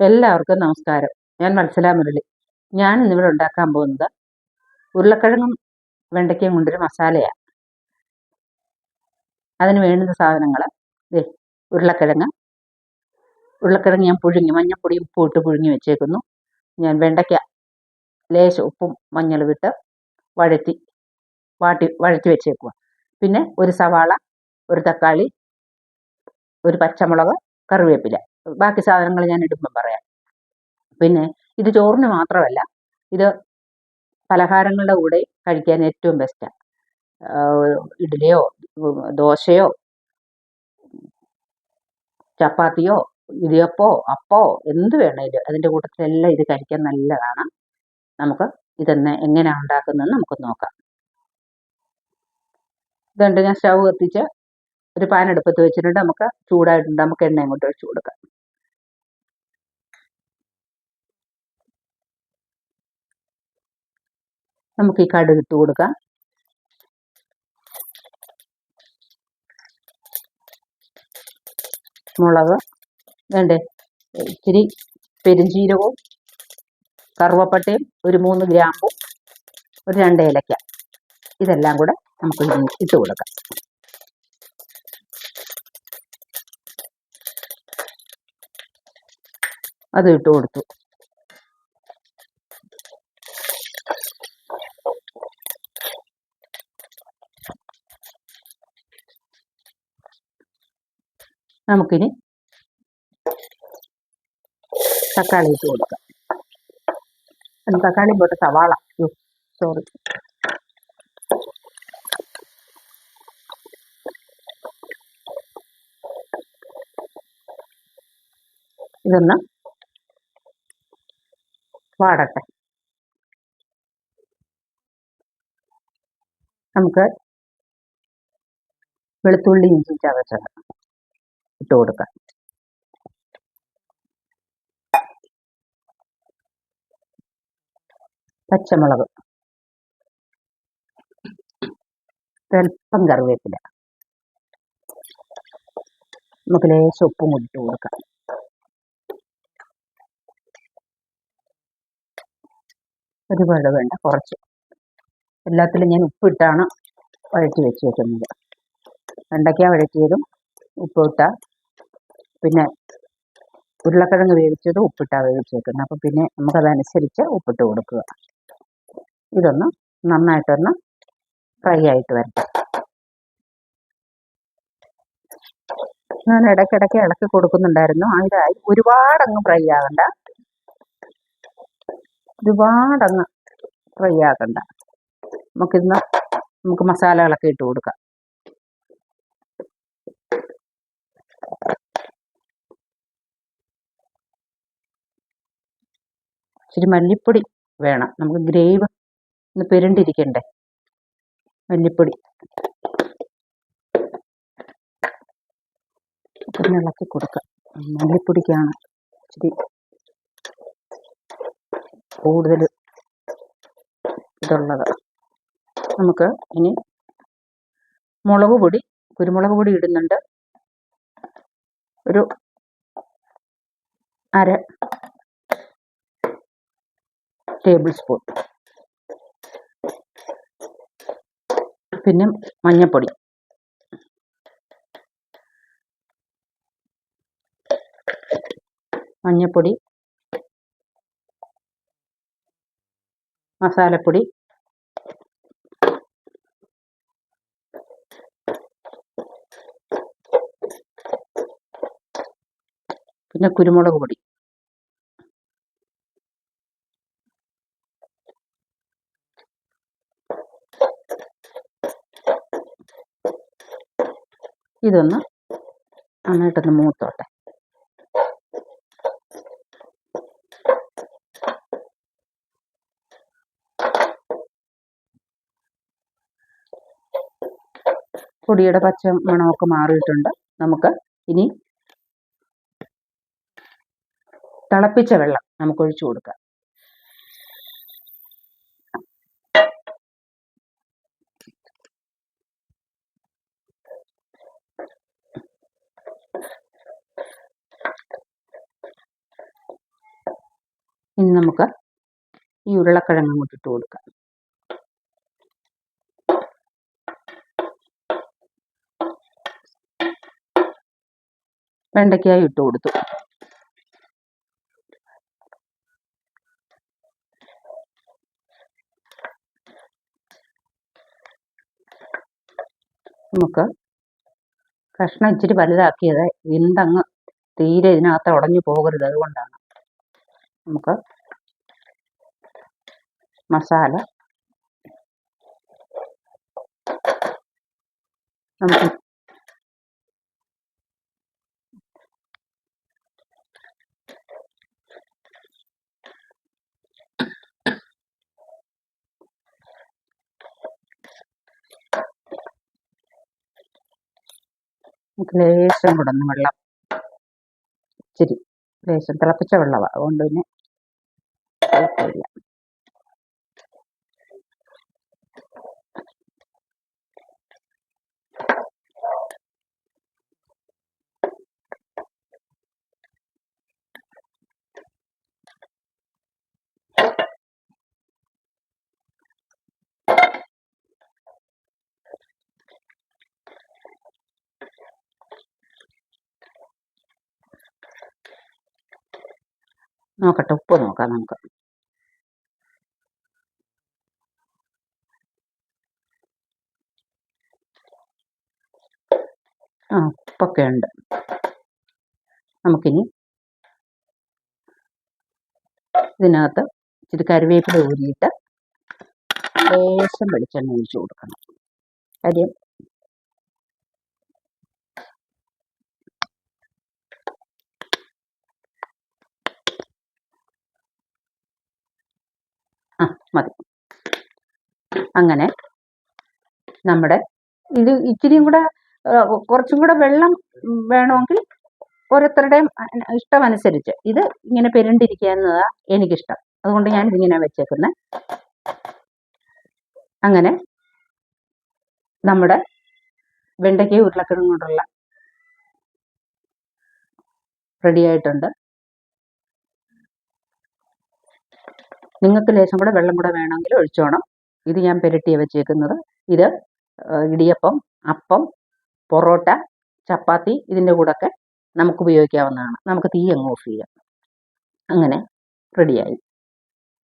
എല്ലാവർക്കും നമസ്കാരം. ഞാൻ മത്സല മുരളി. ഞാൻ ഇന്നിവിടെ ഉണ്ടാക്കാൻ പോകുന്നത് ഉരുളക്കിഴങ്ങും വെണ്ടയ്ക്കയും കൊണ്ടൊരു മസാലയാണ് അതിന് വേണ്ടുന്ന സാധനങ്ങൾ ദേ ഉരുളക്കിഴങ്ങ്. ഉരുളക്കിഴങ്ങ് ഞാൻ പുഴുങ്ങി മഞ്ഞപ്പൊടിയും ഉപ്പും ഇട്ട് പുഴുങ്ങി വെച്ചേക്കുന്നു. ഞാൻ വെണ്ടയ്ക്ക ലേശം ഉപ്പും മഞ്ഞളും ഇട്ട് വഴറ്റി വാട്ടി വഴറ്റി വെച്ചേക്കുക പിന്നെ ഒരു സവാള ഒരു തക്കാളി ഒരു പച്ചമുളക് കറിവേപ്പില. ബാക്കി സാധനങ്ങൾ ഞാൻ ഇടുമ്പം പറയാം. പിന്നെ ഇത് ചോറിന് മാത്രമല്ല ഇത് പലഹാരങ്ങളുടെ കൂടെ കഴിക്കാൻ ഏറ്റവും ബെസ്റ്റാണ് ഇഡ്ഡലിയോ ദോശയോ ചപ്പാത്തിയോ ഇടിയപ്പോ അപ്പോ എന്ത് വേണേലും അതിന്റെ കൂട്ടത്തിലെല്ലാം ഇത് കഴിക്കാൻ നല്ലതാണ്. നമുക്ക് ഇതെന്ന് എങ്ങനെയാണ് ഉണ്ടാക്കുന്നതെന്ന് നമുക്ക് നോക്കാം. ഇതുണ്ട് ഞാൻ സ്റ്റൗ കത്തിച്ച് ഒരു പാൻ അടുപ്പത്ത് വെച്ചിട്ടുണ്ട്. നമുക്ക് ചൂടായിട്ടുണ്ട്. നമുക്ക് എണ്ണ ഇങ്ങോട്ട് ഒഴിച്ചു കൊടുക്കാം. നമുക്ക് ഈ കടുക് ഇട്ട് കൊടുക്കാം. മുളക് വേണ്ടേ? ഇച്ചിരി പെരുംജീരകവും കറുവപ്പട്ടയും ഒരു മൂന്ന് ഗ്രാമ്പും ഒരു രണ്ട് ഏലക്ക. ഇതെല്ലാം കൂടെ നമുക്ക് ഇട്ട് കൊടുക്കാം. അത് ഇട്ട് കൊടുത്തു. നമുക്കിനി തക്കാളി ഇട്ട് കൊടുക്കാം. തക്കാളി പോട്ട് സവാള. സോറി ഇതൊന്ന് വാടട്ടെ. നമുക്ക് വെളുത്തുള്ളി ഇഞ്ചി ചതച്ചത് ഇട്ട് കൊടുക്കുക പച്ചമുളക്. സ്വല്പം കറിവേപ്പില. നമുക്ക് ലേശം ഉപ്പും കൂടി ഇട്ട് കൊടുക്കാം. ഒരുപാട് വേണ്ട കുറച്ച്. എല്ലാത്തിലും ഞാൻ ഉപ്പിട്ടാണ് വഴറ്റി വെച്ച് വെക്കുന്നത് വെണ്ടയ്ക്ക വഴറ്റിയതും ഉപ്പിട്ട പിന്നെ ഉരുളക്കിഴങ്ങ് വേവിച്ചത് ഉപ്പിട്ടാണ് വേവിച്ചേക്കുന്നത്. അപ്പം പിന്നെ നമുക്കതനുസരിച്ച് ഉപ്പിട്ട് കൊടുക്കുക. ഇതൊന്ന് നന്നായിട്ടൊന്ന് ഫ്രൈ ആയിട്ട് വരട്ടെ. ഞാൻ ഇടയ്ക്കിടയ്ക്ക് ഇളക്കി കൊടുക്കുന്നുണ്ടായിരുന്നു. അതിലായി ഒരുപാടങ്ങ് ഫ്രൈ ആകണ്ട. ഒരുപാടങ്ങ് ഫ്രൈ ആക്കണ്ട നമുക്കിന്ന് നമുക്ക് മസാലകളൊക്കെ ഇട്ട് കൊടുക്കാം. ഇച്ചിരി മല്ലിപ്പൊടി വേണം. നമുക്ക് ഗ്രേവ് ഒന്ന് പെരുണ്ടിരിക്കണ്ടേ? മല്ലിപ്പൊടി. ഒന്ന് ഇളക്കി കൊടുക്കാം. മല്ലിപ്പൊടിക്കാണ് ഇച്ചിരി കൂടുതൽ ഇതുള്ളത്. നമുക്ക് ഇനി മുളക് പൊടി കുരുമുളക് പൊടി ഇടുന്നുണ്ട്. ഒരു അര ടേബിൾ സ്പൂൺ പിന്നെ മഞ്ഞപ്പൊടി. മഞ്ഞപ്പൊടി. മസാലപ്പൊടി. പിന്നെ കുരുമുളക് പൊടി. ഇതൊന്ന് നന്നായിട്ടൊന്ന് മൂത്തോട്ടെ. പൊടിയുടെ പച്ച മണമൊക്കെ മാറിയിട്ടുണ്ട്. നമുക്ക് ഇനി തിളപ്പിച്ച വെള്ളം നമുക്ക് ഒഴിച്ചു കൊടുക്കാം. ഇനി നമുക്ക് ഈ ഉരുളക്കിഴങ്ങ് അങ്ങോട്ട് ഇട്ട് കൊടുക്കാം. വെണ്ടയ്ക്കായി ഇട്ട് കൊടുത്തു. നമുക്ക് കഷ്ണം ഇച്ചിരി വലുതാക്കിയത് എന്തങ്ങ് തീരെ ഇതിനകത്ത് ഉടഞ്ഞു പോകരുത് അതുകൊണ്ടാണ്. നമുക്ക് മസാല നമുക്ക് ലേശം കൂടെ ഒന്ന് വെള്ളം ഇച്ചിരി ലേശം തിളപ്പിച്ച വെള്ളമാണ് അതുകൊണ്ട് പിന്നെ കുഴപ്പമില്ല നോക്കട്ടെ ഉപ്പ് നോക്കാം നമുക്ക് ആ ഉപ്പൊക്കെ ഉണ്ട്. നമുക്കിനി ഇതിനകത്ത് ഇച്ചിരി കരുവേപ്പില ഊരിയിട്ട് ലേശം വെളിച്ചെണ്ണ ഒഴിച്ചു കൊടുക്കണം. കാര്യം മതി. അങ്ങനെ നമ്മുടെ ഇത് ഇച്ചിരിയും കൂടെ കുറച്ചും കൂടെ വെള്ളം വേണമെങ്കിൽ ഓരോരുത്തരുടെയും ഇഷ്ടമനുസരിച്ച്. ഇത് ഇങ്ങനെ പെരുണ്ടിരിക്കുക എന്നതാണ് എനിക്കിഷ്ടം. അതുകൊണ്ട് ഞാൻ ഇതിങ്ങനെ വെച്ചേക്കുന്നത് അങ്ങനെ നമ്മുടെ വെണ്ടയ്ക്ക ഉരുളക്കിഴങ്ങ് കൊണ്ടുള്ള റെഡിയായിട്ടുണ്ട് നിങ്ങൾക്ക് ലേശം കൂടെ വെള്ളം കൂടെ വേണമെങ്കിൽ ഒഴിച്ചോണം. ഇത് ഞാൻ പെരട്ടിയ വെച്ചേക്കുന്നത്. ഇത് ഇടിയപ്പം അപ്പം പൊറോട്ട ചപ്പാത്തി ഇതിന്റെ കൂടെയൊക്കെ നമുക്ക് ഉപയോഗിക്കാവുന്നതാണ് നമുക്ക് തീ അങ്ങ് ഓഫ് ചെയ്യാം. അങ്ങനെ റെഡിയായി